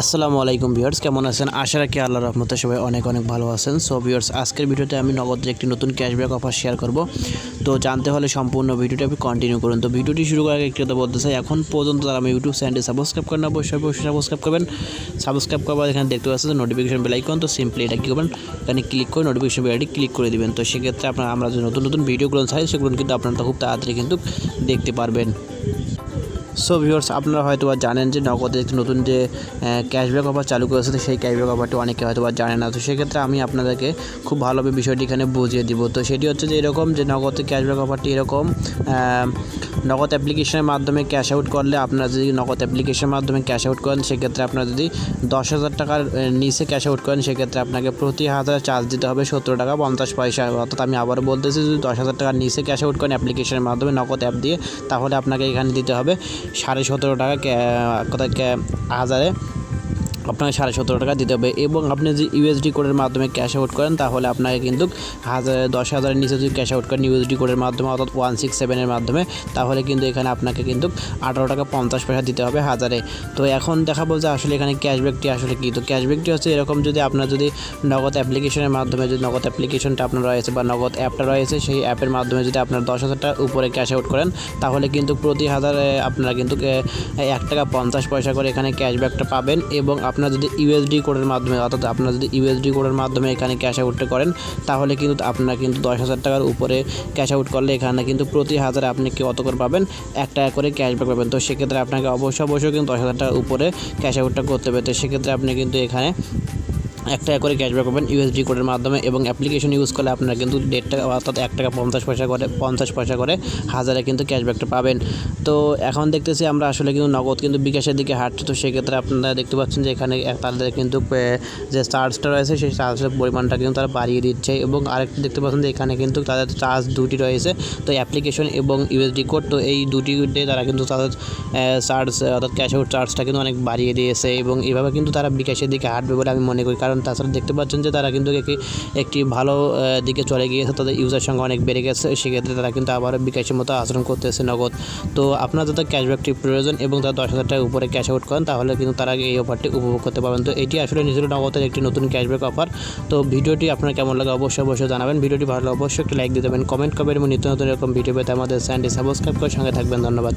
আসসালামু আলাইকুম ভিউয়ার্স, কেমন আছেন? আশা রাখি আল্লাহ রহমতে সবাই অনেক অনেক ভালো আছেন। সো ভিউয়ার্স, আজকের ভিডিওতে আমি নগদের একটি নতুন ক্যাশব্যাক অফার শেয়ার করব। তো জানতে হলে সম্পূর্ণ ভিডিওটি আপনি কন্টিনিউ করুন। তো ভিডিওটি শুরু করার আগে একটি কথা বলতে চাই, এখন পর্যন্ত তারা আমি ইউটিউব চ্যানেলটি সাবস্ক্রাইব করেন অবশ্যই অবশ্যই সাবস্ক্রাইব করবেন। সাবস্ক্রাইব করবার এখানে দেখতে পাচ্ছেন নোটিফিকেশন বেল আইকন তো সিম্পলি এটা কী করবেন? এখানে ক্লিক করে নোটিফিকেশন বেলটি ক্লিক করে দিবেন। তো সেক্ষেত্রে আপনার, আমরা যে নতুন নতুন ভিডিওগুলো চাই, সেগুলো কিন্তু আপনারা খুব তাড়াতাড়ি কিন্তু দেখতে পারবেন। সো ভিউয়ার্স আপনারা হয়তো বা জানেন যে নগদে একটি নতুন যে ক্যাশব্যাক অফার চালু করেছে, সেই ক্যাশব্যাক অফারটি অনেকে হয়তো বা জানে না। তো সেক্ষেত্রে আমি আপনাদেরকে খুব ভালোভাবে বিষয়টি এখানে বুঝিয়ে দিব। তো সেটি হচ্ছে যে, এরকম যে নগদে ক্যাশব্যাক অফারটি এরকম নগদ অ্যাপ্লিকেশনের মাধ্যমে ক্যাশ আউট করলে আপনারা যদি নগদ অ্যাপ্লিকেশনের মাধ্যমে ক্যাশ আউট করেন, সেক্ষেত্রে আপনারা যদি দশ হাজার টাকার নিচে ক্যাশ আউট করেন, সেক্ষেত্রে আপনাকে প্রতি হাজার চার্জ দিতে হবে সত্তর টাকা পঞ্চাশ পয়সা। অর্থাৎ আমি আবারও বলতেছি, যদি দশ হাজার টাকার নিচে ক্যাশ আউট করেন অ্যাপ্লিকেশনের মাধ্যমে নগদ অ্যাপ দিয়ে, তাহলে আপনাকে এখানে দিতে হবে সাড়ে সতেরো টাকা হাজারে। আপনাকে সাড়ে সতেরো টাকা দিতে হবে এবং আপনি যদি ইউএসডি কোডের মাধ্যমে ক্যাশ আউট করেন, তাহলে আপনাকে কিন্তু হাজার, দশ হাজারের নিচে যদি ক্যাশ আউট করেন ইউএসডি কোডের মাধ্যমে অর্থাৎ ওয়ান সিক্স সেভেনের মাধ্যমে, তাহলে কিন্তু এখানে আপনাকে কিন্তু আঠারো টাকা পঞ্চাশ পয়সা দিতে হবে হাজারে। তো এখন দেখা বলছে আসলে এখানে ক্যাশব্যাকটি আসলে কী? তো ক্যাশব্যাকটি হচ্ছে এরকম যদি আপনার যদি নগদ অ্যাপ্লিকেশনের মাধ্যমে যদি নগদ অ্যাপ্লিকেশনটা আপনার রয়েছে বা নগদ অ্যাপটা রয়েছে, সেই অ্যাপের মাধ্যমে যদি আপনার দশ হাজার টাকার উপরে ক্যাশ আউট করেন, তাহলে কিন্তু প্রতি হাজারে আপনারা কিন্তু এক টাকা পঞ্চাশ পয়সা করে এখানে ক্যাশব্যাকটা পাবেন এবং আপনার যদি ইউএসডি কোডের মাধ্যমে, অর্থাৎ আপনার যদি ইউএসডি কোডের মাধ্যমে এখানে ক্যাশ আউটটা করেন, তাহলে কিন্তু আপনার কিন্তু দশ হাজার টাকার উপরে ক্যাশ আউট করলে এখানে কিন্তু প্রতি হাজারে আপনি কি কত করে পাবেন? এক টাকা করে ক্যাশব্যাক পাবেন। তো সেক্ষেত্রে আপনাকে অবশ্যই অবশ্যই কিন্তু দশ হাজার টাকার উপরে ক্যাশ আউটটা করতে হবে। তো সেক্ষেত্রে আপনি কিন্তু এখানে এক টাকা করে ক্যাশব্যাক পাবেন ইউএসডি কোডের মাধ্যমে এবং অ্যাপ্লিকেশন ইউজ করলে আপনারা কিন্তু দেড় টাকা অর্থাৎ এক টাকা পঞ্চাশ পয়সা করে, পঞ্চাশ পয়সা করে হাজারে কিন্তু ক্যাশব্যাকটা পাবেন। তো এখন দেখতেছি আমরা আসলে কিন্তু নগদ কিন্তু বিকাশের দিকে হাঁটছি, তো সেক্ষেত্রে আপনারা দেখতে পাচ্ছেন যে এখানে তাদের কিন্তু যে চার্জটা রয়েছে সেই চার্জের পরিমাণটা কিন্তু তারা বাড়িয়ে দিচ্ছে এবং আরেকটা দেখতে পাচ্ছেন যে এখানে কিন্তু তাদের চার্জ দুটি রয়েছে, তো অ্যাপ্লিকেশন এবং ইউএসডি কোড তো এই দুটি তারা কিন্তু তাদের চার্জ অর্থাৎ ক্যাশ আউট চার্জটা কিন্তু অনেক বাড়িয়ে দিয়েছে এবং এভাবে কিন্তু তারা বিকাশের দিকে হাঁটবে বলে আমি মনে করি। কারণ তাছাড়া দেখতে পাচ্ছেন যে তারা কিন্তু একটি একটি ভালো দিকে চলে গিয়েছে। তাদের ইউজার সংখ্যা অনেক বেড়ে গেছে। সেক্ষেত্রে তারা কিন্তু আবারও বিকাশের মতো আচরণ করতেছে নগদ। তো আপনার যাদের ক্যাশব্যাকটি প্রয়োজন এবং তারা দশ হাজার টাকার উপরে ক্যাশ আউট করেন, তাহলে কিন্তু তারা এই অফারটি উপভোগ করতে পারবেন। তো এটি আসলে নিজের নগদের একটি নতুন ক্যাশব্যাক অফার তো ভিডিওটি আপনার কেমন লাগে অবশ্যই অবশ্যই জানাবেন। ভিডিওটি ভালো লাগলে অবশ্যই একটি লাইক দিয়ে দেবেন। কমেন্ট করবেন এবং নিত্য নতুন এরকম ভিডিও পেতে আমাদের চ্যানেলটি সাবস্ক্রাইব করে সঙ্গে থাকবেন। ধন্যবাদ।